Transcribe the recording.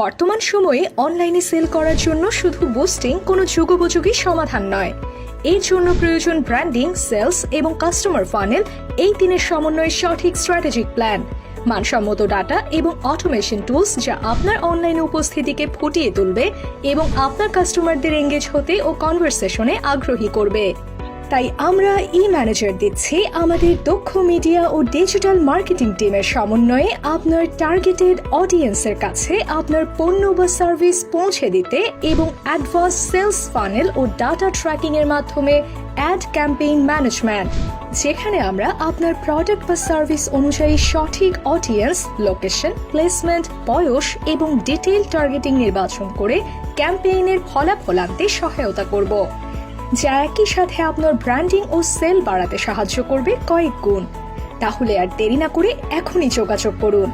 বর্তমান সময়ে অনলাইনে সেল করার জন্য শুধু বুস্টিং কোনো যুগোপযোগী সমাধান নয়। এর জন্য প্রয়োজন ব্র্যান্ডিং, সেলস এবং কাস্টমার ফানেল, এই তিনের সমন্বয়ে সঠিক স্ট্র্যাটেজিক প্ল্যান। মানসম্মত ডাটা এবং অটোমেশন টুলস যা আপনার অনলাইন উপস্থিতিকে ফুটিয়ে তুলবে এবং আপনার কাস্টমারদের এঙ্গেজ হতে ও কনভারসেশনে আগ্রহী করবে। তাই আমরা ই ম্যানেজার দিচ্ছি আমাদের দক্ষ মিডিয়া ও ডিজিটাল মার্কেটিং টিমের সমন্বয়ে আপনার টার্গেটেড অডিয়েন্সের কাছে আপনার পণ্য বা সার্ভিস পৌঁছে দিতে এবং অ্যাডভান্স সেলস ফানেল ও ডাটা ট্র্যাকিং এর মাধ্যমে অ্যাড ক্যাম্পেইন ম্যানেজমেন্ট যেখানে আমরা আপনার প্রোডাক্ট বা সার্ভিস অনুযায়ী সঠিক অডিয়েন্স লোকেশন প্লেসমেন্ট বয়স এবং ডিটেইল টার্গেটিং নির্বাচন করে ক্যাম্পেইনের ফলাফল আনতে সহায়তা করব। যা একই সাথে আপনার ব্র্যান্ডিং ও সেল বাড়াতে সাহায্য করবে কয়েক গুণ। তাহলে আর দেরি না করে এখনই যোগাযোগ করুন।